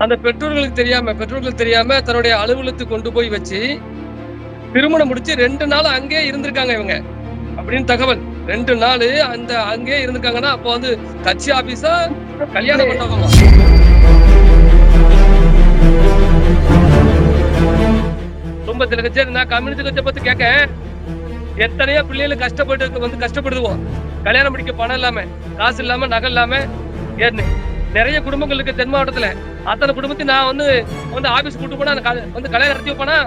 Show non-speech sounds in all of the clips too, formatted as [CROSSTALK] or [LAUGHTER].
அந்த பெற்றோர்களுக்கு தெரியாம பெற்றோர்களுக்கு தெரியாம தன்னுடைய அலுவலகத்துக்கு கொண்டு போய் வச்சு திருமணம் முடிச்சு ரெண்டு நாள் அங்கேயே இருந்திருக்காங்க இவங்க. அப்படின்னு தகவல். ரெண்டு நாள் அந்த அங்கேயே இருந்திருக்காங்கன்னா அப்போ வந்து கட்சி ஆபீஸா கல்யாண மண்டபமா? குடும்பத்துல கட்சி நான் கம்யூனிஸ்ட் கட்சியை பத்தி கேட்க எத்தனையோ பிள்ளைகள் கஷ்டப்பட்டு வந்து கஷ்டப்படுதுவோம் கல்யாணம் முடிக்க பணம் இல்லாம காசு இல்லாம நகை இல்லாம ஏன்னு நிறைய குடும்பங்கள் இருக்கு தென் மாவட்டத்துல. அத்தனை குடும்பத்தையும் நான் வந்து வந்து ஆபீஸ் கூட்டு போனா வந்து கல்யாணம் நடத்தி வைப்பேனா?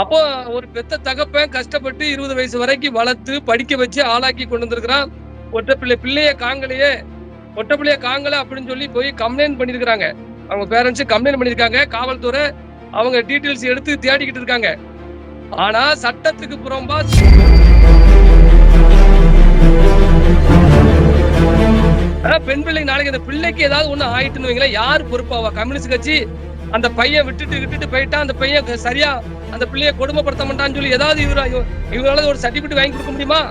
அப்போ ஒரு பெத்த தகப்பன் கஷ்டப்பட்டு இருபது வயசு வரைக்கும் வளர்த்து படிக்க வச்சு ஆளாக்கி கொண்டு வந்திருக்கிறான். ஒற்றை பிள்ளை பிள்ளைய காங்கலையே. ஒற்றை பிள்ளைய காங்கல அப்படின்னு சொல்லி போய் கம்ப்ளைண்ட் பண்ணியிருக்கிறாங்க. அவங்க பேரண்ட்ஸ் கம்ப்ளைண்ட் பண்ணியிருக்காங்க. காவல்துறை அவங்க டீட்டெயில்ஸ் எடுத்து தேடிக்கிட்டு இருக்காங்க. ஆனா சட்டத்துக்கு புறம்பா பெண் பிள்ளை நாளைக்கு அந்த பிள்ளைக்கு ஏதாவது ஒண்ணு ஆயிட்டுன்னு வைங்களேன். யார் பொறுப்பாவா கம்யூனிஸ்ட் கட்சி அந்த பையன் விட்டுட்டு விட்டுட்டு போயிட்டா அந்த பையன் சரியா அந்த பிள்ளைய கொடுமைப்படுத்த மாட்டான்னு சொல்லி ஏதாவது இவர இவங்களால ஒரு சர்டிபிகேட் வாங்கி கொடுக்க முடியுமா?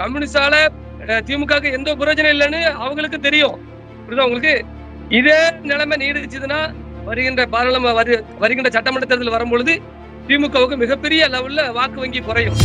கம்யூனிஸ்டால திமுக எந்த பிரயோஜனம் இல்லைன்னு அவங்களுக்கு தெரியும். புரியுதா உங்களுக்கு? இதே நிலைமை நீடிச்சுதுன்னா வருகின்ற பாராளுமன்ற வருகின்ற சட்டமன்ற தேர்தல் வரும்பொழுது திமுகவுக்கு மிகப்பெரிய லெவல்ல வாக்கு வங்கி குறையும்.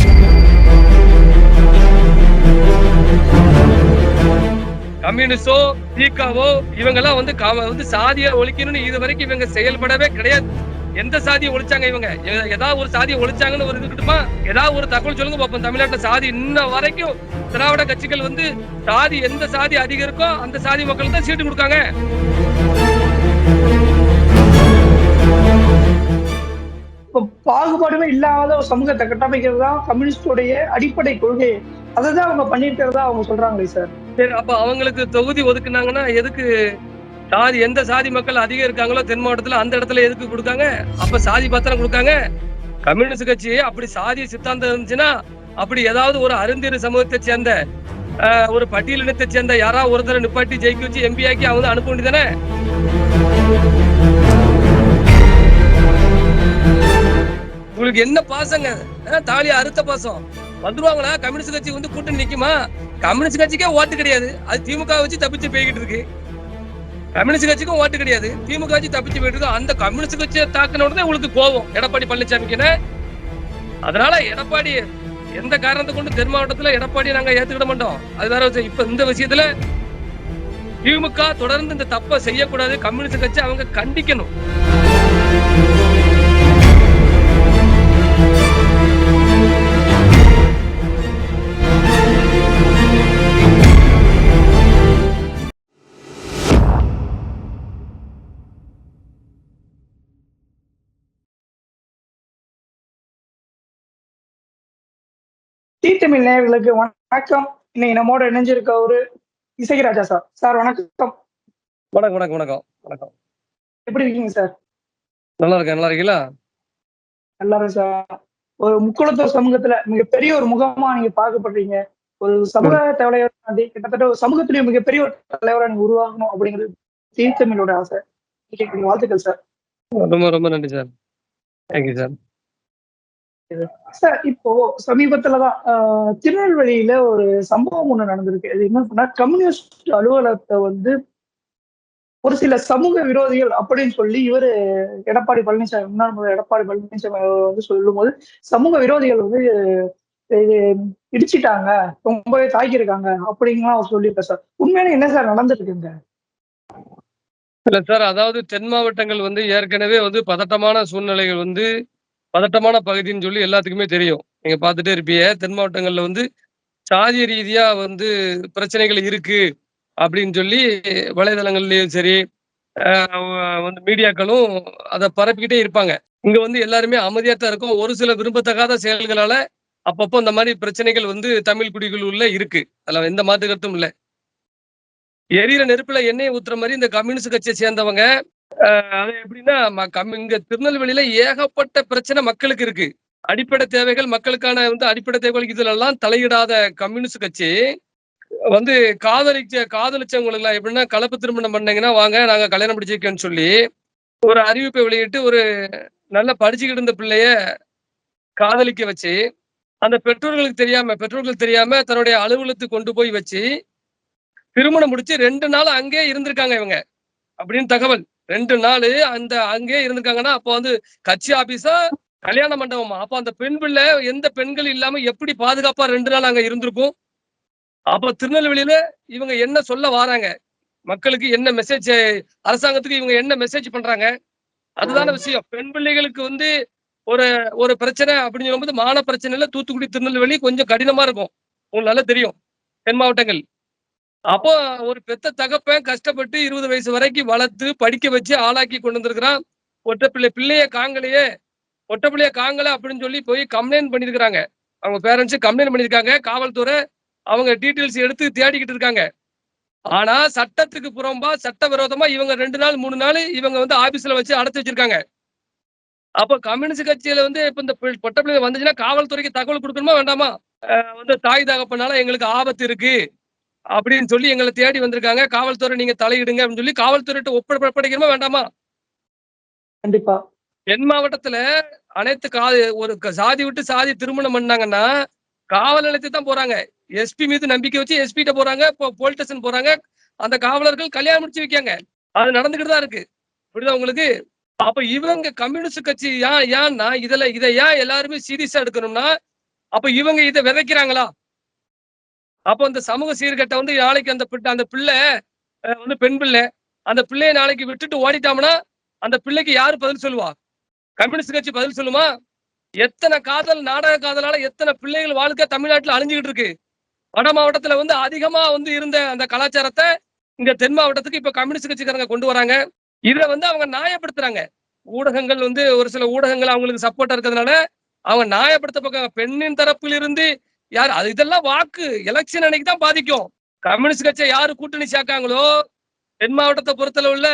கம்யூனிஸ்டோ திகாவோ இவங்கெல்லாம் வந்து காம- வந்து சாதியை ஒழிக்கணும்னு இது வரைக்கும் இவங்க செயல்படவே கிடையாது. எந்த சாதியை ஒழிச்சாங்க இவங்க? ஏதாவது ஒரு சாதியை ஒழிச்சாங்கன்னு ஒரு இருக்கட்டுமா ஏதாவது ஒரு தகவல் சொல்லுங்க பார்ப்போம் தமிழ்நாட்டில் சாதி இன்ன வரைக்கும் திராவிட கட்சிகள் வந்து சாதி எந்த சாதி அதிகம் இருக்கோ அந்த சாதி மக்கள் தான் சீட்டு கொடுக்காங்க. பாகுபாடுமே இல்லாத ஒரு சமூகத்தை கட்டமைக்கிறது தான் கம்யூனிஸ்டோடைய அடிப்படை கொள்கை அதை தான் அவங்க பண்ணிட்டு அவங்க சொல்றாங்களே சார். சரி அப்ப அவங்களுக்கு தொகுதி ஒதுக்குனாங்கன்னா எதுக்கு சாதி எந்த சாதி மக்கள் அதிகம் இருக்காங்களோ தென் மாவட்டத்துல அந்த இடத்துல எதுக்கு கொடுக்காங்க? அப்ப சாதி பத்திரம் கொடுக்காங்க. கம்யூனிஸ்ட் கட்சி அப்படி சாதி சித்தாந்தம் இருந்துச்சுன்னா அப்படி ஏதாவது ஒரு அருந்திரு சமூகத்தை சேர்ந்த ஒரு பட்டியலினத்தை சேர்ந்த யாராவது ஒருத்தரை நிப்பாட்டி ஜெயிக்க வச்சு எம்பி ஆக்கி அவங்க அனுப்ப வேண்டியதானே உங்களுக்கு என்ன பாசங்க? தாலி அறுத்த பாசம். வந்துருவாங்களா? கம்யூனிஸ்ட் கட்சி வந்து கூட்டணி நிக்குமா? கம்யூனிஸ்ட் கட்சிக்கே ஓட்டு கிடையாது. அது திமுக வச்சு தப்பிச்சு போய்கிட்டு இருக்கு. கம்யூனிஸ்ட் கட்சிக்கும் ஓட்டு கிடையாது. திமுக வச்சு தப்பிச்சு போயிட்டு இருக்கு. அந்த கம்யூனிஸ்ட் கட்சியை தாக்கின உடனே உங்களுக்கு கோவம் எடப்பாடி பழனிசாமிக்கு அதனால எடப்பாடி எந்த காரணத்தை கொண்டு தென் மாவட்டத்துல எடப்பாடி நாங்க ஏத்துக்கிட மாட்டோம். அது வேற இப்ப இந்த விஷயத்துல திமுக தொடர்ந்து இந்த தப்பை செய்யக்கூடாது. கம்யூனிஸ்ட் கட்சி அவங்க கண்டிக்கணும். தமிழ் நேயர்களுக்கு வணக்கம். இன்னைக்கு நம்மோட இணைஞ்சிருக்க ஒரு இசைராஜா சார். சார் வணக்கம். வணக்கம் வணக்கம் வணக்கம். வணக்கம். எப்படி இருக்கீங்க சார்? நல்லா இருக்கேன். நல்லா இருக்கீங்களா? எல்லாரும் சார். ஒரு முக்குளத்தூர் சமூகத்துல மிகப்பெரிய ஒரு முகமா நீங்க பார்க்கப்படுறீங்க. ஒரு சமூக தலைவரை கிட்டத்தட்ட ஒரு சமூகத்திலேயே மிகப்பெரிய ஒரு தலைவரா நீங்க உருவாகணும் அப்படிங்கிறது டி தமிழோட ஆசை வாழ்த்துக்கள் சார். ரொம்ப ரொம்ப நன்றி சார். தேங்க்யூ சார் சார் இப்போ சமீபத்துலதான் ஆஹ், திருநெல்வேலியில ஒரு சம்பவம் ஒண்ணு நடந்திருக்கு. அது என்ன பண்ணா கம்யூனிஸ்ட் அலுவலகத்தை வந்து ஒரு சில சமூக விரோதிகள் அப்படின்னு சொல்லி இவரு எடப்பாடி பழனிசாமி முன்னாள் எடப்பாடி பழனிசாமி வந்து சொல்லும்போது சமூக விரோதிகள் வந்து இது இடிச்சிட்டாங்க ரொம்பவே தாக்கியிருக்காங்க அப்படிங்கலாம் அவர் சொல்லியிருக்காரு சார். உண்மையான என்ன சார் நடந்துருக்குங்க? இல்ல சார் அதாவது தென் மாவட்டங்கள் வந்து ஏற்கனவே வந்து பதட்டமான சூழ்நிலைகள் வந்து பதட்டமான பகுதின்னு சொல்லி எல்லாத்துக்குமே தெரியும். நீங்க பார்த்துட்டே இருப்பீங்க. தென் மாவட்டங்கள்ல வந்து சாதிய ரீதியா வந்து பிரச்சனைகள் இருக்கு அப்படின்னு சொல்லி வலைதளங்கள்லயும் சரி வந்து மீடியாக்களும் அதை பரப்பிக்கிட்டே இருப்பாங்க. இங்க வந்து எல்லாருமே அமைதியா தான் இருக்கும். ஒரு சில விரும்பத்தகாத செயல்களால அப்பப்போ இந்த மாதிரி பிரச்சனைகள் வந்து தமிழ் குடிகளுள்ள இருக்கு. அதுல எந்த மாற்று கருத்தும் இல்லை. எரியிற நெருப்புல எண்ணெயை ஊத்துற மாதிரி இந்த கம்யூனிஸ்ட் கட்சியை சேர்ந்தவங்க அது எப்படின்னா ம- கம்- இங்க திருநெல்வேலியில ஏகப்பட்ட பிரச்சனை மக்களுக்கு இருக்கு. அடிப்படை தேவைகள் மக்களுக்கான வந்து அடிப்படை தேவைகள் இதுலெல்லாம் தலையிடாத கம்யூனிஸ்ட் கட்சி வந்து காதலிச்ச காதலிச்சவங்களுக்கு எப்படின்னா கலப்பு திருமணம் பண்ணீங்கன்னா வாங்க நாங்க கல்யாணம் முடிச்சிருக்கேன்னு சொல்லி ஒரு அறிவிப்பை வெளியிட்டு ஒரு நல்லா படிச்சுக்கிட்டு இருந்த பிள்ளைய காதலிக்க வச்சு அந்த பெற்றோர்களுக்கு தெரியாம பெற்றோர்களுக்கு தெரியாம தன்னுடைய அலுவலகத்துக்கு கொண்டு போய் வச்சு திருமணம் முடிச்சு ரெண்டு நாள் அங்கே இருந்திருக்காங்க இவங்க அப்படின்னு தகவல். ரெண்டு நாள் அந்த அங்கே இருந்திருக்காங்கன்னா அப்போ வந்து கட்சி ஆபீஸா கல்யாண மண்டபமா? அப்ப அந்த பெண் பிள்ளை எந்த பெண்கள் இல்லாம எப்படி பாதுகாப்பா ரெண்டு நாள் அங்க இருந்திருக்கும்? அப்ப திருநெல்வேலியில இவங்க என்ன சொல்ல வராங்க? மக்களுக்கு என்ன மெசேஜ் அரசாங்கத்துக்கு இவங்க என்ன மெசேஜ் பண்றாங்க? அதுதான விஷயம். பெண் பிள்ளைகளுக்கு வந்து ஒரு ஒரு பிரச்சனை அப்படின்னு சொல்லும்போது மான பிரச்சனை இல்ல தூத்துக்குடி திருநெல்வேலி கொஞ்சம் கடினமா இருக்கும். உங்களுக்கு நல்லா தெரியும். தென் மாவட்டங்கள். அப்போ ஒரு பெத்த தகப்பன் கஷ்டப்பட்டு இருபது வயசு வரைக்கும் வளர்த்து படிக்க வச்சு ஆளாக்கி கொண்டு வந்திருக்கிறான். ஒற்றை பிள்ளை பிள்ளைய காங்கலையே ஒற்றை பிள்ளைய காங்கல அப்படின்னு சொல்லி போய் கம்ப்ளைண்ட் பண்ணியிருக்கிறாங்க. அவங்க பேரண்ட்ஸ் கம்ப்ளைண்ட் பண்ணியிருக்காங்க. காவல்துறை அவங்க டீட்டெயில்ஸ் எடுத்து தேடிக்கிட்டு இருக்காங்க. ஆனா சட்டத்துக்கு புறம்பா சட்டவிரோதமா இவங்க ரெண்டு நாள் மூணு நாள் இவங்க வந்து ஆபீஸ்ல வச்சு அடைச்சு வச்சிருக்காங்க. அப்ப கம்யூனிஸ்ட் கட்சியில வந்து இப்ப இந்த பொட்டப்பிள்ளை வந்துச்சுன்னா காவல்துறைக்கு தகவல் கொடுக்கணுமா வேண்டாமா? வந்து தாய் தகப்பனால எங்களுக்கு ஆபத்து இருக்கு. அப்படின்னு சொல்லி எங்களை தேடி வந்திருக்காங்க. காவல்துறை நீங்க தலையிடுங்க அப்படின்னு சொல்லி காவல்துறையிட்ட ஒப்படைக்கணுமா வேண்டாமா? கண்டிப்பா. தென் மாவட்டத்துல அனைத்து கா ஒரு சாதி விட்டு சாதி திருமணம் பண்ணாங்கன்னா காவல் நிலையத்துக்கு தான் போறாங்க. எஸ்பி மீது நம்பிக்கை வச்சு எஸ்பி கிட்ட போறாங்க போலீஸ் ஸ்டேஷன் போறாங்க. அந்த காவலர்கள் கல்யாணம் முடிச்சு வைக்காங்க. அது நடந்துகிட்டு தான் இருக்கு. புரியுதா உங்களுக்கு? அப்ப இவங்க கம்யூனிஸ்ட் கட்சி ஏன் ஏன்னா இதுல இதை ஏன் எல்லாருமே சீரியஸா எடுக்கணும்னா அப்ப இவங்க இதை விதைக்கிறாங்களா? அப்போ அந்த சமூக சீர்கட்ட வந்து நாளைக்கு அந்த பிள்ளை அந்த பிள்ளை வந்து பெண் பிள்ளை அந்த பிள்ளையை நாளைக்கு விட்டுட்டு ஓடிட்டோம்னா அந்த பிள்ளைக்கு யாரு பதில் சொல்லுவா? கம்யூனிஸ்ட் கட்சி பதில் சொல்லுமா? எத்தனை காதல் நாடக காதலால எத்தனை பிள்ளைகள் வாழ்க்கை தமிழ்நாட்டில் அழிஞ்சுக்கிட்டு இருக்கு? வட மாவட்டத்துல வந்து அதிகமா வந்து இருந்த அந்த கலாச்சாரத்தை இங்க தென் மாவட்டத்துக்கு இப்ப கம்யூனிஸ்ட் கட்சிக்காரங்க கொண்டு வராங்க. இதுல வந்து அவங்க நியாயப்படுத்துறாங்க. ஊடகங்கள் வந்து ஒரு சில ஊடகங்கள் அவங்களுக்கு சப்போர்ட்டா இருக்கிறதுனால அவங்க நியாயப்படுத்த பார்க்காங்க பெண்ணின் தரப்பில் இருந்து யார் அது இதெல்லாம் வாக்கு எலெக்ஷன் அன்னைக்கு தான் பாதிக்கும். கம்யூனிஸ்ட் கட்சியை யாரு கூட்டணி சேர்க்காங்களோ தென் மாவட்டத்தை பொறுத்தல உள்ள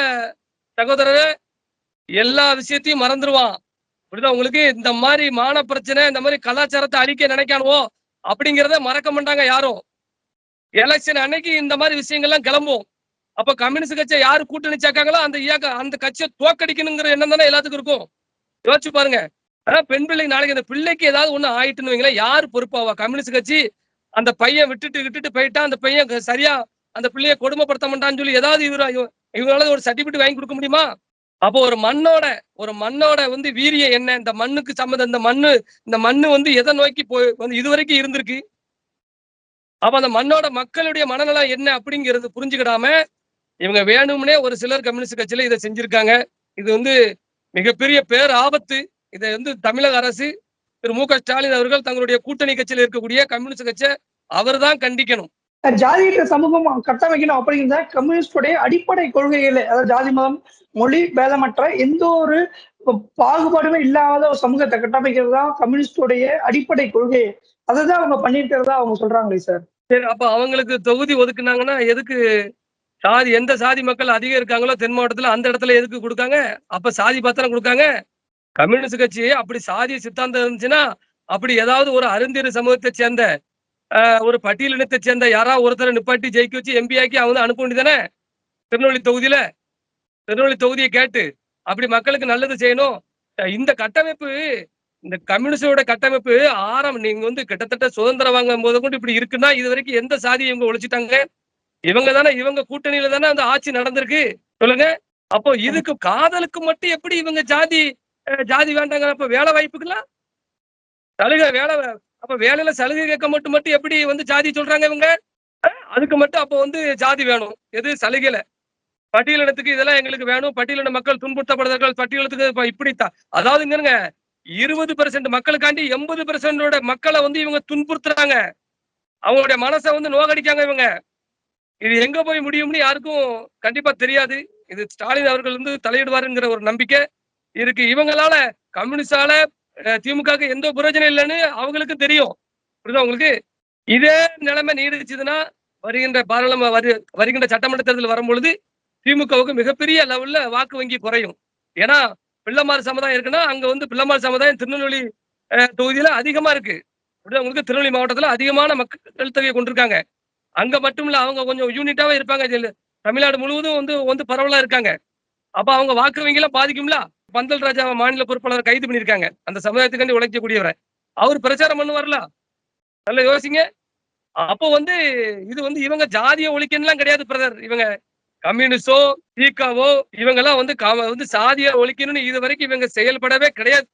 சகோதரர் எல்லா விஷயத்தையும் மறந்துடுவான் புரியுதா உங்களுக்கு? இந்த மாதிரி மான பிரச்சனை இந்த மாதிரி கலாச்சாரத்தை அழிக்க நினைக்கானுவோ அப்படிங்கிறத மறக்க மாட்டாங்க யாரும். எலெக்ஷன் அன்னைக்கு இந்த மாதிரி விஷயங்கள்லாம் கிளம்பும். அப்ப கம்யூனிஸ்ட் கட்சியை யாரு கூட்டணி சேர்க்காங்களோ அந்த இயக்க அந்த கட்சியை தோக்கடிக்கணுங்கிற எண்ணம் தானே எல்லாத்துக்கும் இருக்கும். யோசிச்சு பாருங்க. ஆனா பெண் பிள்ளை நாளைக்கு அந்த பிள்ளைக்கு ஏதாவது ஒண்ணு ஆயிட்டுன்னு வைங்களேன். யார் பொறுப்பாவா கம்யூனிஸ்ட் கட்சி அந்த பையன் விட்டுட்டு விட்டுட்டு போயிட்டா அந்த பையன் சரியா அந்த பிள்ளைய கொடுமைப்படுத்த மாட்டான்னு சொல்லி ஏதாவது இவர இவரால ஒரு சர்டிபிகேட் வாங்கி கொடுக்க முடியுமா? அப்போ ஒரு மண்ணோட ஒரு மண்ணோட வந்து வீரியம் என்ன? இந்த மண்ணுக்கு சம்மந்தம் இந்த மண்ணு இந்த மண்ணு வந்து எதை நோக்கி போய் வந்து இதுவரைக்கும் இருந்திருக்கு? அப்ப அந்த மண்ணோட மக்களுடைய மனநலம் என்ன அப்படிங்கிறது புரிஞ்சுக்கிடாம இவங்க வேணும்னே ஒரு சிலர் கம்யூனிஸ்ட் கட்சியில இதை செஞ்சிருக்காங்க. இது வந்து மிகப்பெரிய பேர் ஆபத்து இதை வந்து தமிழக அரசு திரு மு க ஸ்டாலின் அவர்கள் தங்களுடைய கூட்டணி கட்சியில் இருக்கக்கூடிய கம்யூனிஸ்ட் கட்சியை அவர்தான் கண்டிக்கணும். ஜாதியற்ற சமூகம் கட்டமைக்கணும் அப்படிங்கிற கம்யூனிஸ்டுடைய அடிப்படை கொள்கைகள். அதாவது ஜாதி மதம் மொழி பேதமற்ற எந்த ஒரு பாகுபாடுமே இல்லாத ஒரு சமூகத்தை கட்டமைக்கிறது தான் கம்யூனிஸ்டுடைய அடிப்படை கொள்கை. அதை தான் அவங்க பண்ணிருக்கிறதா அவங்க சொல்றாங்களே சார். சரி அப்ப அவங்களுக்கு தொகுதி ஒதுக்குனாங்கன்னா எதுக்கு சாதி எந்த சாதி மக்கள் அதிகம் இருக்காங்களோ தென் மாவட்டத்துல அந்த இடத்துல எதுக்கு கொடுக்காங்க? அப்ப சாதி பத்திரம் கொடுக்காங்க? கம்யூனிஸ்ட் கட்சி அப்படி சாதி சித்தாந்தம் இருந்துச்சுன்னா அப்படி ஏதாவது ஒரு அருந்திரு சமூகத்தை சேர்ந்த ஒரு பட்டியலினத்தை சேர்ந்த யாராவது ஒருத்தரை நிப்பாட்டி ஜெயிக்க வச்சு எம்பி ஆக்கி அவங்க அனுப்ப வேண்டியதானே திருநெல்வேலி தொகுதியில. திருநெல்வேலி தொகுதியை கேட்டு அப்படி மக்களுக்கு நல்லது செய்யணும். இந்த கட்டமைப்பு இந்த கம்யூனிஸ்டோட கட்டமைப்பு ஆரம் நீங்க வந்து கிட்டத்தட்ட சுதந்திரம் வாங்கும் போது கூட இப்படி இருக்குன்னா இது வரைக்கும் எந்த சாதியை இவங்க ஒழிச்சிட்டாங்க? இவங்க தானே இவங்க கூட்டணியில தானே அந்த ஆட்சி நடந்திருக்கு? சொல்லுங்க. அப்போ இதுக்கு காதலுக்கு மட்டும் எப்படி இவங்க ஜாதி ஜாதி வேண்டாங்க அப்ப வேலை வாய்ப்புக்கெல்லாம் சலுகை வேலை அப்ப வேலையில சலுகை கேட்க மட்டும் மட்டும் எப்படி வந்து ஜாதி சொல்றாங்க இவங்க? அதுக்கு மட்டும் அப்போ வந்து ஜாதி வேணும். எது? சலுகையில. பட்டியலிடத்துக்கு இதெல்லாம் எங்களுக்கு வேணும். பட்டியலின மக்கள் துன்புறுத்தப்படுறார்கள் பட்டியலத்துக்கு இப்ப இப்படி அதாவது இங்க இருபது பெர்சென்ட் மக்களுக்காண்டி எண்பது பெர்சென்டோட மக்களை வந்து இவங்க துன்புறுத்துறாங்க. அவங்களுடைய மனசை வந்து நோகடிக்காங்க இவங்க. இது எங்க போய் முடியும்னு யாருக்கும் கண்டிப்பா தெரியாது. இது ஸ்டாலின் அவர்கள் வந்து தலையிடுவாருங்கிற ஒரு நம்பிக்கை. இருக்கு. இவங்களால கம்யூனிஸ்டால திமுக திமுகவுக்கு எந்த பிரயோஜனம் இல்லைன்னு அவங்களுக்கும் தெரியும். புரியுதா உங்களுக்கு? இதே நிலைமை நீடிச்சதுன்னா வருகின்ற பாராளுமன்ற வருகின்ற சட்டமன்ற தேர்தல் வரும்பொழுது திமுகவுக்கு மிகப்பெரிய லெவல்ல வாக்கு வங்கி குறையும். ஏன்னா பிள்ளைமார் சமுதாயம் இருக்குன்னா அங்க வந்து பிள்ளைமார் சமுதாயம் திருநெல்வேலி தொகுதியில அதிகமா இருக்கு. அப்படிதான் உங்களுக்கு? திருநெல்வேலி மாவட்டத்துல அதிகமான மக்கள் தொகையை கொண்டிருக்காங்க. அங்க மட்டும் இல்ல அவங்க கொஞ்சம் யூனிட்டாவே இருப்பாங்க. தமிழ்நாடு முழுவதும் வந்து வந்து பரவலா இருக்காங்க. அப்ப அவங்க வாக்கு வங்கிலாம் பாதிக்கும்ல? பந்தல் ராஜா மாநில பொறுப்பாளர் கைது பண்ணிருக்காங்க அந்த சமுதாயத்துக்காண்டி உழைக்கக்கூடியவரை. அவர் பிரச்சாரம் பண்ணுவார்ல? நல்லா யோசிங்க. அப்போ வந்து இது வந்து இவங்க ஜாதிய ஒழிக்கணும்லாம் கிடையாது பிரதர் இவங்க கம்யூனிஸ்டோ தீக்காவோ இவங்க எல்லாம் வந்து காம- வந்து சாதியை ஒழிக்கணும்னு இது வரைக்கும் இவங்க செயல்படவே கிடையாது.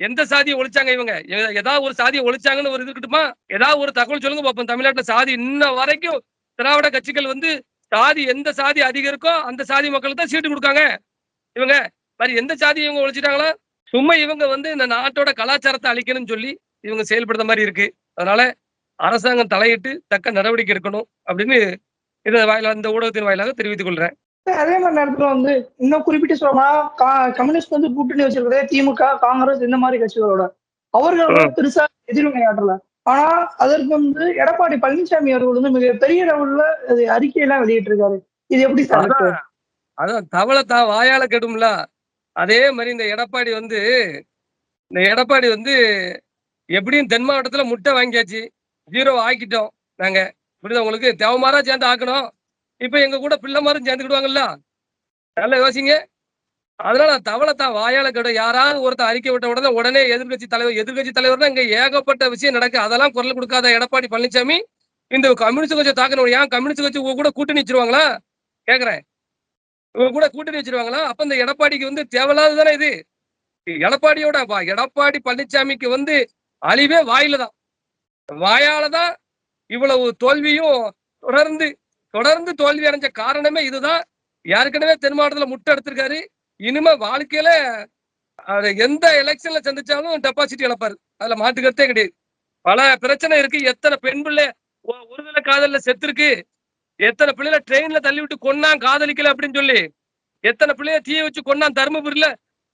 எந்த சாதியை ஒழிச்சாங்க இவங்க? ஏதாவது ஒரு சாதியை ஒழிச்சாங்கன்னு ஒரு இது இருக்கட்டுமா? ஏதாவது ஒரு தகவல் சொல்லுங்க பார்ப்போம். தமிழ்நாட்டில் சாதி இன்ன வரைக்கும் திராவிட கட்சிகள் வந்து சாதி எந்த சாதி அதிகம் இருக்கோ அந்த சாதி மக்களுக்கு தான் சீட்டு கொடுக்காங்க. இவங்க மாதிரி எந்த சாதியை இவங்க ஒழிச்சிட்டாங்களா? சும்மா இவங்க வந்து இந்த நாட்டோட கலாச்சாரத்தை அழிக்கணும்னு சொல்லி இவங்க செயல்படுற மாதிரி இருக்கு. அதனால அரசாங்கம் தலையிட்டு தக்க நடவடிக்கை எடுக்கணும் அப்படின்னு இதை வாயிலா இந்த ஊடகத்தின் வாயிலாக தெரிவித்துக் கொள்றேன். அதே மாதிரி நேரத்துல வந்து இன்னும் குறிப்பிட்டு சொல்லணும்னா கம்யூனிஸ்ட் வந்து கூட்டணி வச்சிருக்கிறதே திமுக காங்கிரஸ் இந்த மாதிரி கட்சிகளோட. அவர்கள் பெருசா எதிர்வினையாற்றல ஆனா அதற்கு வந்து எடப்பாடி பழனிசாமி அவர்கள் வந்து மிக பெரிய லெவல்ல அறிக்கையெல்லாம் வெளியிட்டிருக்காரு. இது எப்படி? அதான் தவளை தான் வாயால கெடும்ல அதே மாதிரி இந்த எடப்பாடி வந்து இந்த எடப்பாடி வந்து எப்படியும் தென் மாவட்டத்துல முட்டை வாங்கியாச்சு. ஜீரோ ஆக்கிட்டோம் நாங்க. இப்படிதான் உங்களுக்கு? தேவமாரா சேர்ந்து ஆக்கணும். இப்ப எங்க கூட பிள்ளை மாரும் சேர்ந்துக்கிடுவாங்கல்ல? நல்லா யோசிங்க. அதனால தவளை தான் வாயால கெடும் யாராவது ஒருத்தர் அறிக்கை விட்ட உடனே உடனே எதிர்க்கட்சி தலைவர் எதிர்க்கட்சி தலைவர் இங்க ஏகப்பட்ட விஷயம் நடக்கு. அதெல்லாம் குரல் கொடுக்காத எடப்பாடி பழனிசாமி இந்த கம்யூனிஸ்ட் கட்சியை தாக்கணும் ஏன்? கம்யூனிஸ்ட் கட்சி கூட கூட்டணி வச்சிருவாங்களா? கேக்குறேன். இவங்க கூட கூட்டணி வச்சிருவாங்களா? அப்ப இந்த எடப்பாடிக்கு வந்து தேவையில்லாத தானே இது? எடப்பாடியோட எடப்பாடி பழனிசாமிக்கு வந்து அழிவே வாயில தான் வாயால தான் இவ்வளவு தோல்வியும் தொடர்ந்து தொடர்ந்து தோல்வி அடைஞ்ச காரணமே இதுதான். ஏற்கனவே தென் மாவட்டத்துல முட்டை எடுத்திருக்காரு. இனிமே வாழ்க்கையில எந்த எலெக்ஷன்ல சந்திச்சாலும் டெபாசிட் இழப்பாரு. அதுல மாட்டுக்கிறதே கிடையாது. பல பிரச்சனை இருக்கு. எத்தனை பெண் பிள்ளை ஒ- ஒருதலை காதல்ல செத்துருக்கு. எத்தனை பிள்ளைல ட்ரெயின்ல தள்ளி விட்டு கொன்னான் காதலிக்கல அப்படின்னு சொல்லி? எத்தனை பிள்ளைய தீய வச்சு கொன்னான் தருமபுரியில?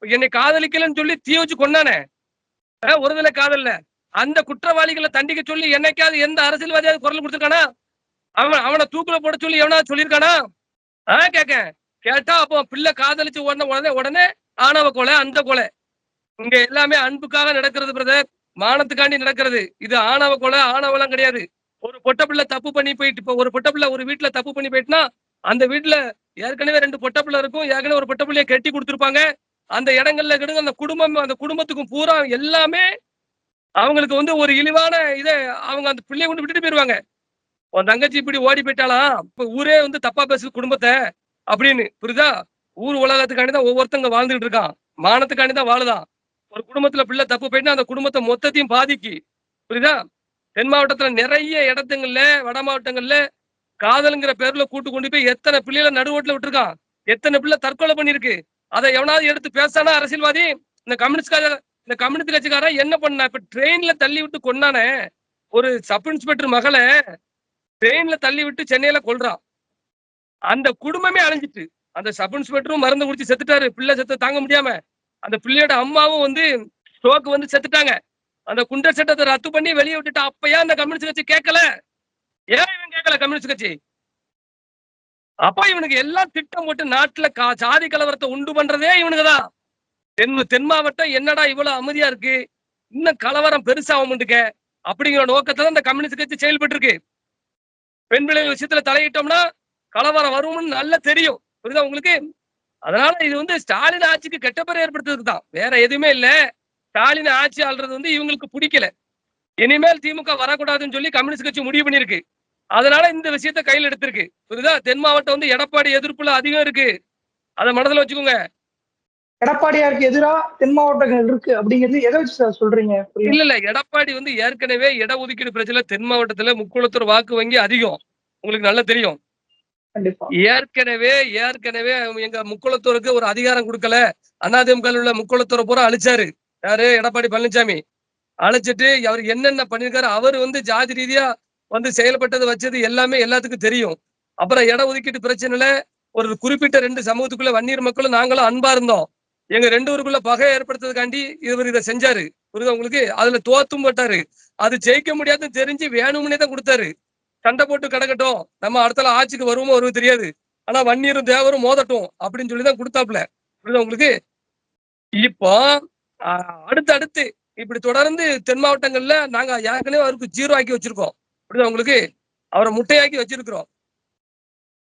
என்னை காதலிக்கலன்னு சொல்லி தீய வச்சு கொன்னானே? ஒரு ஒருதலை காதல்ல அந்த குற்றவாளிகளை தண்டிக்க சொல்லி என்னைக்காவது எந்த அரசியல்வாதியாவது குரல் கொடுத்துருக்கானா? அவன் அவனை தூக்குல போட சொல்லி எவனாவது சொல்லியிருக்கானா? ஆஹ் கேக்க கேட்டா அப்போ பிள்ளை காதலிச்சு உடனே உடனே உடனே ஆணவ கொலை அந்த கொலை. இங்க எல்லாமே அன்புக்காக நடக்கிறது பிரதர் மானத்துக்காண்டி நடக்கிறது. இது ஆணவ கொலை ஆணவெல்லாம் கிடையாது. ஒரு பொட்டை பிள்ளை தப்பு பண்ணி போயிட்டு இப்போ ஒரு பொட்டை பிள்ளை ஒரு வீட்டுல தப்பு பண்ணி போயிட்டுனா அந்த வீட்டுல ஏற்கனவே ரெண்டு பொட்ட பிள்ளை இருக்கும். ஏற்கனவே ஒரு பொட்டை பிள்ளைய கட்டி கொடுத்துருப்பாங்க. அந்த இடங்கள்ல கிடுங்க அந்த குடும்பம் அந்த குடும்பத்துக்கும் பூரா எல்லாமே அவங்களுக்கு வந்து ஒரு இழிவான இதை அவங்க அந்த பிள்ளைய கொண்டு விட்டுட்டு போயிருவாங்க. உன் தங்கச்சி இப்படி ஓடி போயிட்டாலாம் இப்ப ஊரே வந்து தப்பா பேசுது குடும்பத்தை அப்படின்னு. புரியுதா? ஊர் உலகத்துக்காண்டி தான் ஒவ்வொருத்தங்க வாழ்ந்துகிட்டு இருக்கான். மானத்துக்காண்டி தான் வாழுதான். ஒரு குடும்பத்துல பிள்ளை தப்பு போயிட்டுனா அந்த குடும்பத்தை மொத்தத்தையும் பாதிக்கு. புரியுதா? தென் மாவட்டத்துல நிறைய இடத்துங்கள்ல வட மாவட்டங்கள்ல காதலுங்கிற பேர்ல கூட்டு கொண்டு போய் எத்தனை பிள்ளைகளை நடுவோட்டில் விட்டுருக்கான்? எத்தனை பிள்ளை தற்கொலை பண்ணிருக்கு அதை எவனாவது எடுத்து பேசானா அரசியல்வாதி? இந்த கம்யூனிஸ்ட் இந்த கம்யூனிஸ்ட் கட்சிக்காரன் என்ன பண்ணா? இப்ப ட்ரெயின்ல தள்ளி விட்டு கொண்டானே ஒரு சப் இன்ஸ்பெக்டர் மகளை ட்ரெயின்ல தள்ளி விட்டு சென்னையில கொள்றான் அந்த குடும்பமே அழிஞ்சிட்டு அந்த சப் இன்ஸ்பெக்டரும் மருந்து குடிச்சு செத்துட்டாரு. பிள்ளை செத்து தாங்க முடியாம. அந்த பிள்ளையோட அம்மாவும் வந்து ஸ்ட்ரோக் வந்து செத்துட்டாங்க. அந்த குண்டர் சட்டத்தை ரத்து பண்ணி வெளியே விட்டுட்டு அப்பயா அந்த கம்யூனிஸ்ட் கட்சி கேட்கல? ஏன் இவன் கேட்கல கம்யூனிஸ்ட் கட்சி? அப்ப இவனுக்கு எல்லாம் திட்டம் போட்டு நாட்டுல கா- சாதி கலவரத்தை உண்டு பண்றதே இவனுக்கு தான் தென் தென் மாவட்டம் என்னடா இவ்வளவு அமைதியா இருக்கு? இன்னும் கலவரம் பெருசாக மாட்டுக்க அப்படிங்கிற நோக்கத்துல இந்த கம்யூனிஸ்ட் கட்சி செயல்பட்டு இருக்கு பெண் விளைவு விஷயத்துல தலையிட்டோம்னா கலவரம் வரும்னு நல்லா தெரியும். புரியுதா உங்களுக்கு? அதனால இது வந்து ஸ்டாலின் ஆட்சிக்கு கெட்ட பேர் ஏற்படுத்துறதுக்கு தான் வேற எதுவுமே இல்ல. ஸ்டாலின் ஆட்சி ஆள்றது வந்து இவங்களுக்கு பிடிக்கல. இனிமேல் திமுக வரக்கூடாதுன்னு சொல்லி கம்யூனிஸ்ட் கட்சி முடிவு பண்ணிருக்கு அதனால இந்த விஷயத்த கையில் எடுத்திருக்கு. புரியுதா? தென் மாவட்டம் வந்து எடப்பாடி எதிர்ப்புல அதிகம் இருக்கு. அதை மனதில் வச்சுக்கோங்க. எடப்பாடியாருக்கு எதிரா தென் மாவட்டங்கள் இருக்கு அப்படிங்கிறது எதை வச்சு சொல்றீங்க. இல்ல இல்ல. எடப்பாடி வந்து ஏற்கனவே இடஒதுக்கீடு பிரச்சனை தென் மாவட்டத்துல முக்குளத்தூர் வாக்கு வங்கி அதிகம். உங்களுக்கு நல்லா தெரியும். ஏற்கனவே ஏற்கனவே எங்க முக்குளத்தூருக்கு ஒரு அதிகாரம் கொடுக்கல. அதிமுக உள்ள முக்குளத்தூரை பூரா அழிச்சாரு. யாரு? எடப்பாடி பழனிசாமி அழைச்சிட்டு அவர் என்னென்ன பண்ணிருக்காரு அவர் வந்து ஜாதி ரீதியா வந்து செயல்பட்டது வச்சது எல்லாமே எல்லாத்துக்கும் தெரியும். அப்புறம் இட ஒதுக்கீட்டு பிரச்சனையில ஒரு குறிப்பிட்ட ரெண்டு சமூகத்துக்குள்ள வன்னியர் மக்களும் நாங்களும் அன்பா இருந்தோம். எங்க ரெண்டு ஊருக்குள்ள பகை ஏற்படுத்துறதுக்காண்டி இவர் இதை செஞ்சாரு. புரியுது உங்களுக்கு? அதுல தோத்தும் போட்டாரு. அது ஜெயிக்க முடியாதுன்னு தெரிஞ்சு வேணும்னே தான் கொடுத்தாரு. சண்டை போட்டு கிடக்கட்டும். நம்ம அடுத்தல ஆட்சிக்கு வருவோமோ வருவது தெரியாது. ஆனா வன்னியரும் தேவரும் மோதட்டும் அப்படின்னு சொல்லி தான் கொடுத்தாப்ல புரியுது உங்களுக்கு? இப்போ ஆஹ், அடுத்து அடுத்து. இப்படி தொடர்ந்து தென் மாவட்டங்கள்ல நாங்க ஏற்கனவே அவருக்கு ஜீரோ ஆக்கி வச்சிருக்கோம். புரியுதா உங்களுக்கு? அவரை முட்டையாக்கி வச்சிருக்கிறோம்.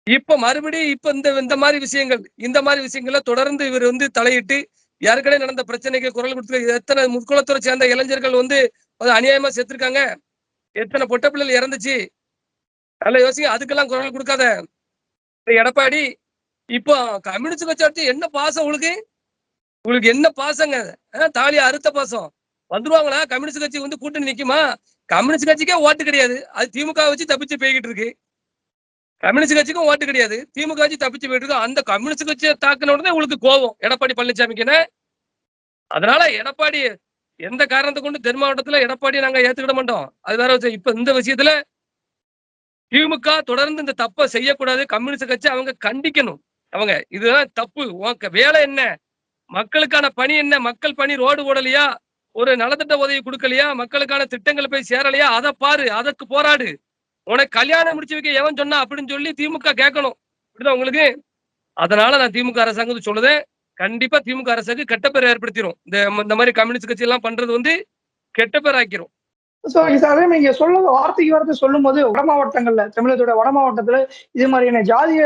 இப்ப மறுபடியும் இப்ப இந்த இந்த மாதிரி விஷயங்கள் இந்த மாதிரி விஷயங்கள்ல தொடர்ந்து இவர் வந்து தலையிட்டு ஏற்கனவே நடந்த பிரச்சனைக்கு குரல் கொடுத்து எத்தனை முற்குளத்துறை சேர்ந்த இளைஞர்கள் வந்து அது அநியாயமா செத்துருக்காங்க? எத்தனை பொட்ட பிள்ளைகள் இறந்துச்சு? நல்லா யோசிங்க அதுக்கெல்லாம் குரல் கொடுக்காத. எடப்பாடி இப்போ கம்யூனிஸ்ட் கட்சி என்ன பாசம் உங்களுக்கு? உங்களுக்கு என்ன பாசங்க? தாலி அறுத்த பாசம். வந்துருவாங்களா? கம்யூனிஸ்ட் கட்சி வந்து கூட்டணி நிக்குமா? கம்யூனிஸ்ட் கட்சிக்கே ஓட்டு கிடையாது. அது திமுக வச்சு தப்பிச்சு போய்கிட்டு இருக்கு. கம்யூனிஸ்ட் கட்சிக்கும் ஓட்டு கிடையாது. திமுக வச்சு தப்பிச்சு போயிட்டு இருக்கு. அந்த கம்யூனிஸ்ட் கட்சியை தாக்குன உடனே உங்களுக்கு கோவம் எடப்பாடி பழனிசாமிக்குன்னு அதனால எடப்பாடி எந்த காரணத்தை கொண்டு தென் மாவட்டத்துல எடப்பாடியை நாங்க ஏத்துக்கிட மாட்டோம்? அது வேற விஷயம். இப்ப இந்த விஷயத்துல திமுக தொடர்ந்து இந்த தப்பை செய்யக்கூடாது. கம்யூனிஸ்ட் கட்சி அவங்க கண்டிக்கணும். அவங்க இதுதான் தப்பு. உனக்கு வேலை என்ன? மக்களுக்கான பணி என்ன? மக்கள் பணி ரோடு ஓடலையா? ஒரு நலத்திட்ட உதவி கொடுக்கலையா? மக்களுக்கான திட்டங்கள் போய் சேரலையா? அதை பாரு அதற்கு போராடு. உனக்கு கல்யாணம் முடிச்சு வைக்க எவன் சொன்னா அப்படின்னு சொல்லி திமுக கேட்கணும். இப்படிதான் உங்களுக்கு? அதனால நான் திமுக அரசாங்கத்துக்கு சொல்லுதேன். கண்டிப்பா திமுக அரசுக்கு கெட்ட பேர் ஏற்படுத்திடும் இந்த இந்த மாதிரி கம்யூனிஸ்ட் கட்சி எல்லாம் பண்றது வந்து கெட்ட பேர் ஆக்கிரும். நீங்க சொல்ல வார்த்தைக்கு வார்த்தை சொல்லும் போது வட மாவட்டங்கள்ல தமிழகத்தோட வட மாவட்டத்துல இது மாதிரியான ஜாதிய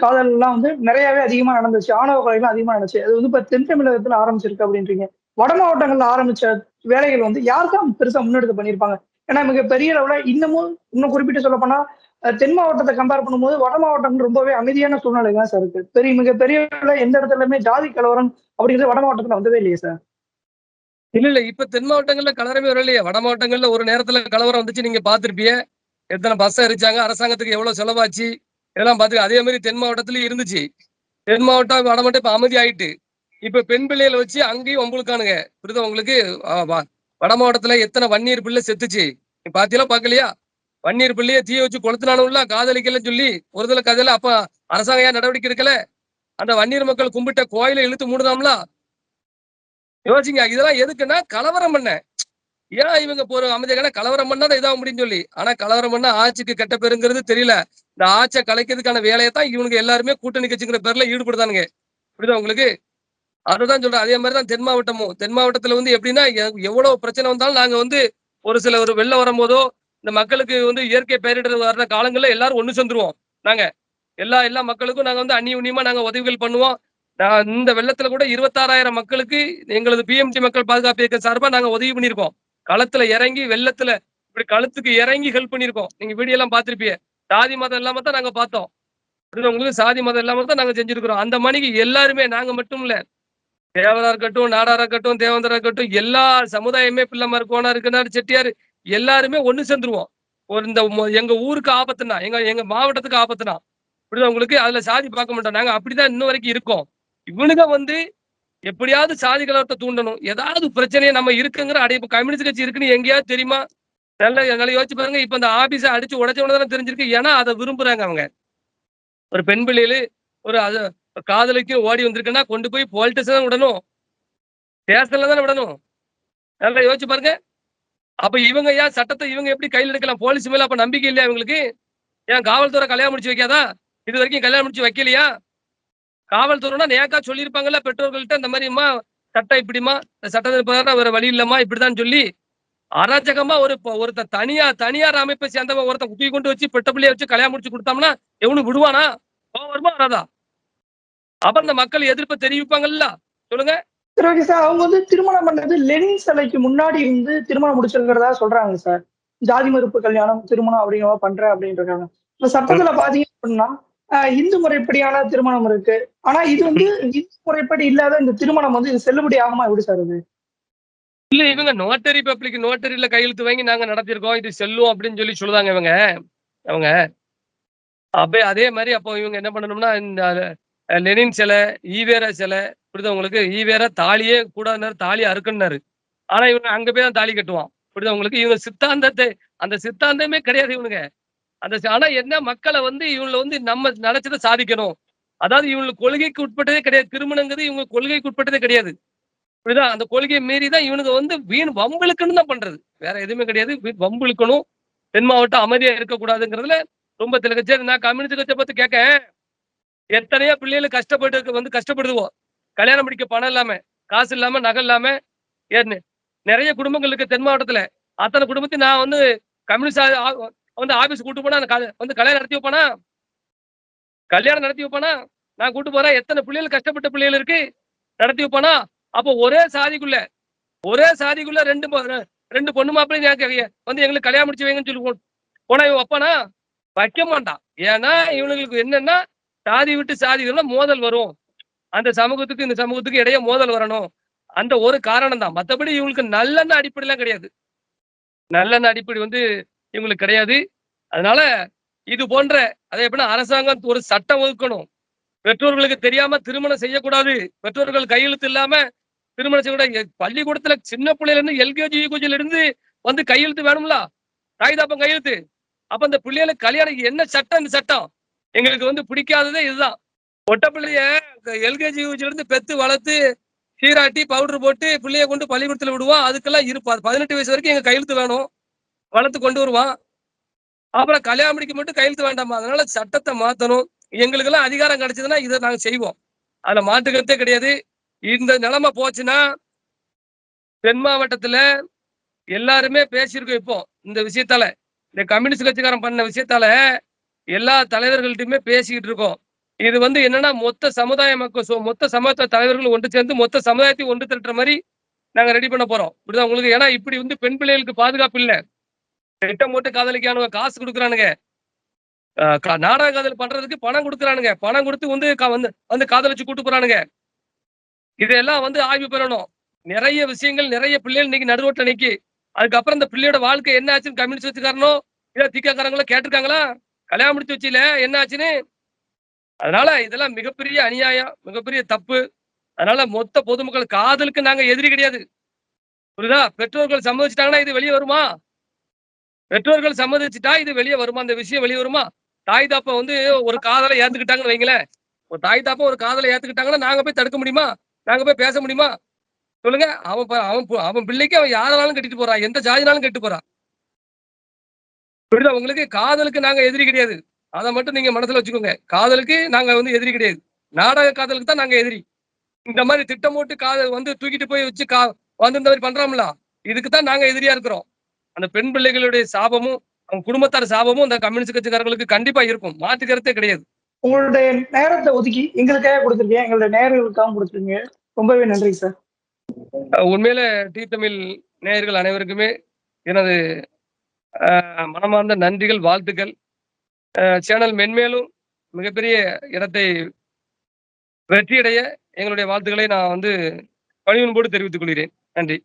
காதல் எல்லாம் வந்து நிறையவே அதிகமா நடந்துச்சு. ஆணவ கொலைகள் அதிகமா நடந்துச்சு. அது வந்து இப்ப தென் தமிழகத்துல ஆரம்பிச்சிருக்கு அப்படின்றீங்க. வட மாவட்டங்கள்ல ஆரம்பிச்ச வேலைகள் வந்து யார் தான் பெருசா முன்னெடுத்து பண்ணியிருப்பாங்க ஏன்னா மிக பெரிய அளவுல இன்னமும் இன்னும் குறிப்பிட்டு சொல்ல போனா தென் மாவட்டத்தை கம்பேர் பண்ணும்போது வட மாவட்டம் ரொம்பவே அமைதியான சூழ்நிலை தான் சார் இருக்கு. பெரிய மிக பெரிய எந்த இடத்துலயுமே ஜாதி கலவரம் அப்படிங்கிறது வட மாவட்டத்துல வந்ததே இல்லையே சார் இல்ல இல்ல. இப்ப தென் மாவட்டங்கள்ல கலவரமே வரலையே. வட மாவட்டங்கள்ல ஒரு நேரத்துல கலவரம் வந்துச்சு நீங்க பாத்திருப்பீங்க எத்தனை பஸ் அரிச்சாங்க அரசாங்கத்துக்கு எவ்வளவு செலவாச்சு இதெல்லாம் பாத்துக்க அதே மாதிரி தென் மாவட்டத்திலயும் இருந்துச்சு. தென் மாவட்டம் வட மாவட்டம் இப்ப அமைதி ஆயிட்டு இப்ப பெண் பிள்ளைகளை வச்சு அங்கேயும் உங்களுக்கானுங்க புரியுதா உங்களுக்கு? வட மாவட்டத்துல எத்தனை வன்னியர் பிள்ளை செத்துச்சு? நீ பாத்தியெல்லாம் பாக்கலையா? வன்னியர் பிள்ளைய தீய வச்சு கொளுத்தினானுல காதலிக்கலன்னு சொல்லி ஒரு தடவை கதையில அப்ப அரசாங்கம் ஏன் நடவடிக்கை எடுக்கல? அந்த வன்னியர் மக்கள் கும்பிட்ட கோயிலை இழுத்து மூடுதாம்ல யோசிங்க இதெல்லாம் எதுக்குன்னா கலவரம் பண்ண. ஏன் இவங்க போற அமைதியான கலவரம் பண்ணாதான் இதாக முடியும் சொல்லி? ஆனா கலவரம் பண்ணா ஆட்சிக்கு கெட்ட பேருங்கிறது தெரியல. இந்த ஆட்சியை கலைக்கிறதுக்கான வேலையை தான் இவனுங்க எல்லாருமே கூட்டணி கட்சிங்கிற பேர்ல ஈடுபடுதானுங்க. புரியுதா உங்களுக்கு? அதுதான் சொல்றேன். அதே மாதிரி தான் தென் மாவட்டமும். தென் மாவட்டத்துல வந்து எப்படின்னா எவ்வளவு பிரச்சனை வந்தாலும் நாங்க வந்து ஒரு சில ஒரு வெள்ளம் வரும்போதோ இந்த மக்களுக்கு வந்து இயற்கை பேரிடர் வர்ற காலங்கள்ல எல்லாரும் ஒண்ணு சேர்ந்துருவோம். நாங்க. எல்லா எல்லா மக்களுக்கும் நாங்க வந்து அந்நியுன்யமா நாங்க உதவிகள் பண்ணுவோம். நான் இந்த வெள்ளத்துல கூட இருபத்தாறாயிரம் மக்களுக்கு எங்களது பிஎம்டி மக்கள் பாதுகாப்பு இயக்கம் சார்பா நாங்க உதவி பண்ணியிருக்கோம். களத்துல இறங்கி வெள்ளத்துல இப்படி களத்துக்கு இறங்கி ஹெல்ப் பண்ணியிருக்கோம். நீங்க வீடியோ எல்லாம் பார்த்திருப்பீங்க. சாதி மதம் இல்லாம தான் நாங்க பார்த்தோம். உங்களுக்கு சாதி மதம் இல்லாம தான் நாங்க செஞ்சிருக்கிறோம். அந்த மணிக்கு எல்லாருமே நாங்க மட்டும் இல்ல. தேவரா இருக்கட்டும் நாடாரா இருக்கட்டும் தேவந்தரா இருக்கட்டும் எல்லா சமுதாயமே பிள்ளைமார் கோனார் இருக்கனார் செட்டியார் எல்லாருமே ஒண்ணு சேர்ந்துருவோம். ஒரு இந்த எங்க ஊருக்கு ஆபத்துனா எங்க எங்க மாவட்டத்துக்கு ஆபத்துனா புரியுதா உங்களுக்கு அதுல சாதி பார்க்க மாட்டோம். நாங்க அப்படிதான் இன்ன வரைக்கும் இருக்கோம். இவனுங்க வந்து எப்படியாவது சாதி கலவரத்தை தூண்டணும். ஏதாவது பிரச்சனையை நம்ம இருக்குங்கிற அடைய இப்போ கம்யூனிஸ்ட் கட்சி இருக்குன்னு எங்கேயாவது தெரியுமா? நல்ல நல்லா யோசிச்சு பாருங்க. இப்ப இந்த ஆபீஸை அடிச்சு உடைச்சவன தானே தெரிஞ்சிருக்கு. ஏன்னா அதை விரும்புறாங்க அவங்க. ஒரு பெண் பிள்ளைகளு ஒரு அது காதலிக்கு ஓடி வந்திருக்குன்னா கொண்டு போய் போலீஸ் தான் விடணும். ஸ்டேஷன்ல தானே விடணும். நல்லா யோசிச்சு பாருங்க. அப்ப இவங்க ஏன் சட்டத்தை இவங்க எப்படி கையில் எடுக்கலாம்? போலீஸ் மேல அப்ப நம்பிக்கை இல்லையா இவங்களுக்கு? ஏன் காவல்துறை கல்யாணம் முடிச்சு வைக்காதா? இது வரைக்கும் கல்யாணம் முடிச்சு வைக்கலையா? காவல்துறைனா நேக்கா சொல்லியிருப்பாங்கல்ல பெற்றோர்கள்ட்ட இந்த மாதிரிம்மா சட்டம் இப்படிமா சட்டத்தின் வேற வழி இல்லம்மா இப்படிதான் சொல்லி அராஜகமா ஒரு ஒருத்தன் தனியா தனியார் அமைப்பை சேர்ந்தவன் ஒருத்தன் குத்தி கொண்டு வச்சு பெட்ட பிள்ளைய வச்சு கல்யாணம் முடிச்சு கொடுத்தோம்னா எவனு விடுவானா? கோவம் வருமா வராதா? அப்ப இந்த மக்கள் எதிர்ப்பை தெரிவிப்பாங்கல்ல. சொல்லுங்க. சரி ஓகே சார் அவங்க வந்து திருமணம் பண்ணது லெனின் சிலைக்கு முன்னாடி இருந்து திருமணம் முடிச்சிருக்கிறதா சொல்றாங்க சார். ஜாதி மறுப்பு கல்யாணம் திருமணம் அப்படிங்கிற மாதிரி பண்றேன் அப்படின்னு இருக்காங்க. இப்ப சட்டத்துல பாத்தீங்க அப்படின்னா இந்து முறைப்படியான திருமணம் இருக்கு. ஆனா இது வந்து [LAUGHS] இந்து முறைப்படி இல்லாத இந்த திருமணம் வந்து இது செல்லுபடி ஆகுமா எப்படி சார் இது இல்ல இவங்க நோட்டரி பப்ளிக் நோட்டரியில கையெழுத்து வாங்கி நாங்க நடத்திருக்கோம். இது செல்லும் அப்படின்னு சொல்லி சொல்லுதாங்க இவங்க. அவங்க. அப்ப அதே மாதிரி அப்போ இவங்க என்ன பண்ணணும்னா இந்த லெனின் சிலை ஈவேரா சிலை புரியுதா உங்களுக்கு? ஈவேரா தாலியே கூடாதுனாரு தாலி அறுக்குன்னாரு. ஆனா இவங்க அங்க போய் தான் தாலி கட்டுவான். புரியுதா உங்களுக்கு? இவங்க சித்தாந்தத்தை அந்த சித்தாந்தமே கிடையாது இவனுங்க அந்த ஆனா என்ன மக்களை வந்து இவங்களை வந்து நம்ம நினைச்சதை சாதிக்கணும். அதாவது இவங்களுக்கு கொள்கைக்கு உட்பட்டதே கிடையாது. திருமணங்கிறது இவங்க கொள்கைக்கு உட்பட்டதே கிடையாது. புரியுதா? அந்த கொள்கையை மீறி தான் இவனுங்க வந்து வீண் வம்புழுக்குன்னு தான் பண்றது. வேற எதுவுமே கிடையாது. வீண் வம்புழுக்கணும். தென் மாவட்டம் அமைதியா இருக்கக்கூடாதுங்கிறதுல ரொம்ப திலக. சரி நான் கம்யூனிஸ்ட் கட்சியை பார்த்து கேட்க எத்தனையோ பிள்ளைகள் கஷ்டப்பட்டு இருக்க வந்து கஷ்டப்படுதுவோம் கல்யாணம் முடிக்க பணம் இல்லாம காசு இல்லாம நகை இல்லாம ஏன்னு. நிறைய குடும்பங்கள் இருக்கு தென் மாவட்டத்துல. அத்தனை குடும்பத்தையும் நான் வந்து கம்யூனிஸ்ட் வந்து ஆபீஸ் கூட்டு போனா வந்து கல்யாணம் நடத்தி வைப்பானா? கல்யாணம் நடத்தி வைப்பானா? நான் கூட்டு போறேன். எத்தனை பிள்ளைகள் கஷ்டப்பட்ட பிள்ளைகள் இருக்கு? நடத்தி வைப்பானா? அப்போ ஒரே சாதிக்குள்ள ஒரே சாதிக்குள்ள ரெண்டு ரெண்டு பொண்ணு மாப்பிள்ளையும் வந்து எங்களுக்கு கல்யாணம் முடிச்சு வைங்கன்னு சொல்லி போனா இவன் வைப்பானா வைக்க மாட்டான் ஏன்னா இவனுங்களுக்கு என்னன்னா சாதி விட்டு சாதிகள்ல மோதல் வரும். அந்த சமூகத்துக்கு இந்த சமூகத்துக்கு இடையே மோதல் வரணும். அந்த ஒரு காரணம் தான் மற்றபடி இவங்களுக்கு நல்லெண்ண அடிப்படையெல்லாம் கிடையாது. நல்லெண்ண அடிப்படை வந்து இவங்களுக்கு கிடையாது. அதனால இது போன்ற அதே எப்படின்னா அரசாங்கம் ஒரு சட்டம் ஒதுக்கணும். பெற்றோர்களுக்கு தெரியாம திருமணம் செய்யக்கூடாது. பெற்றோர்கள் கையெழுத்து இல்லாம திருமணம் செய்யக்கூடாது பள்ளிக்கூடத்துல சின்ன பிள்ளையில இருந்து எல்கேஜி யூகேஜில இருந்து வந்து கையெழுத்து வேணும்ல? தாய் தாப்பம் கையெழுத்து. அப்ப அந்த பிள்ளைகளுக்கு கல்யாணம் என்ன சட்டம் இந்த சட்டம்? எங்களுக்கு வந்து பிடிக்காததே இதுதான். ஒட்ட பிள்ளைய எல்கேஜி யூஜில இருந்து பெத்து வளர்த்து சீராட்டி பவுடர் போட்டு பிள்ளைய கொண்டு பள்ளிக்கூடத்துல விடுவோம். அதுக்கெல்லாம் இருப்பா பதினெட்டு வயசு வரைக்கும் எங்க கையெழுத்து வேணும். வளர்த்து கொண்டு வருவான். அப்புறம் கல்யாணம் முடிக்க மட்டும் கையெழுத்து வேண்டாமா? அதனால சட்டத்தை மாத்தணும். எங்களுக்கெல்லாம் அதிகாரம் கிடைச்சதுன்னா இதை நாங்க செய்வோம். அதுல மாட்டுக்கிறதே கிடையாது. இந்த நிலைமை போச்சுன்னா தென் மாவட்டத்துல எல்லாருமே பேசியிருக்கோம் இப்போ. இந்த விஷயத்தால. இந்த கம்யூனிஸ்ட் கட்சிக்காரன் பண்ண விஷயத்தால எல்லா தலைவர்கள்ட்டையுமே பேசிக்கிட்டு இருக்கோம். இது வந்து என்னன்னா மொத்த சமுதாய மக்கள் சோ- மொத்த சமுதாய தலைவர்கள் ஒன்று சேர்ந்து மொத்த சமுதாயத்தையும் ஒன்று திரட்டுற மாதிரி நாங்க ரெடி பண்ண போறோம். இப்படிதான் உங்களுக்கு? ஏன்னா இப்படி வந்து பெண் பிள்ளைகளுக்கு பாதுகாப்பு இல்லை. திட்டம் போட்டு காதலிக்கானுங்க காசு கொடுக்குறானுங்க. நாடக காதல் பண்றதுக்கு பணம் கொடுக்குறானுங்க. பணம் கொடுத்து வந்து கா- வந்து வந்து காதலிச்சு கூட்டு போறானுங்க. இதெல்லாம் வந்து ஆய்வு பெறணும். நிறைய விஷயங்கள் நிறைய பிள்ளைகள் இன்னைக்கு நடுவோட்டில் நிக்கி. அதுக்கப்புறம் இந்த பிள்ளையோட வாழ்க்கை என்ன ஆச்சுன்னு கம்யூனிஸ்ட் வச்சுக்காரனோ இல்ல திக்காக்காரங்களோ கேட்டிருக்காங்களா? கல்யாணம் முடிச்சு வச்சில என்ன ஆச்சுன்னு? அதனால இதெல்லாம் மிகப்பெரிய அநியாயம் மிகப்பெரிய தப்பு. அதனால மொத்த பொதுமக்கள் காதலுக்கு நாங்க எதிரி கிடையாது. புரியுதா? பெற்றோர்கள் சம்மதிச்சிட்டாங்கன்னா இது வெளியே வருமா? பெற்றோர்கள் சம்மதிச்சுட்டா இது வெளியே வருமா? அந்த விஷயம் வெளியே வருமா? தாய் தாப்பா வந்து ஒரு காதலை ஏத்துக்கிட்டாங்கன்னு வைங்களேன். ஒரு தாய் தாப்பா ஒரு காதலை ஏத்துக்கிட்டாங்கன்னா நாங்க போய் தடுக்க முடியுமா? நாங்க போய் பேச முடியுமா? சொல்லுங்க. அவன் ப- அவன் அவன் பிள்ளைக்கு அவன் யாராலும் கட்டிட்டு போறான் எந்த ஜாதினாலும் கட்டு போறான் புரியுதா உங்களுக்கு? காதலுக்கு நாங்க எதிரி கிடையாது. அதை மட்டும் நீங்க மனசுல வச்சுக்கோங்க. காதலுக்கு நாங்க வந்து எதிரி கிடையாது. நாடக காதலுக்கு தான் நாங்க எதிரி. இந்த மாதிரி திட்டம் போட்டு காதல் வந்து தூக்கிட்டு போய் வச்சு கா வந்து இந்த மாதிரி பண்றோம்ல. இதுக்கு தான் நாங்க எதிரியா இருக்கிறோம். அந்த பெண் பிள்ளைகளுடைய சாபமும் அவங்க குடும்பத்தார் சாபமும் அந்த கம்யூனிஸ்ட் கட்சிக்காரர்களுக்கு கண்டிப்பா இருக்கும். மாற்றுக்கிறதே கிடையாது. உங்களுடைய நேரத்தை ஒதுக்கி எங்களுக்காக கொடுத்துருக்கீங்க. எங்களுடைய நேயர்களுக்காகவும் கொடுத்துருக்கீங்க. ரொம்பவே நன்றி சார் உண்மையில டி தமிழ் நேயர்கள் அனைவருக்குமே எனது மனமார்ந்த நன்றிகள் வாழ்த்துக்கள். சேனல் மென்மேலும் மிகப்பெரிய இடத்தை வெற்றியடைய எங்களுடைய வாழ்த்துக்களை நான் வந்து பணிவன்போடு தெரிவித்துக் கொள்கிறேன். நன்றி.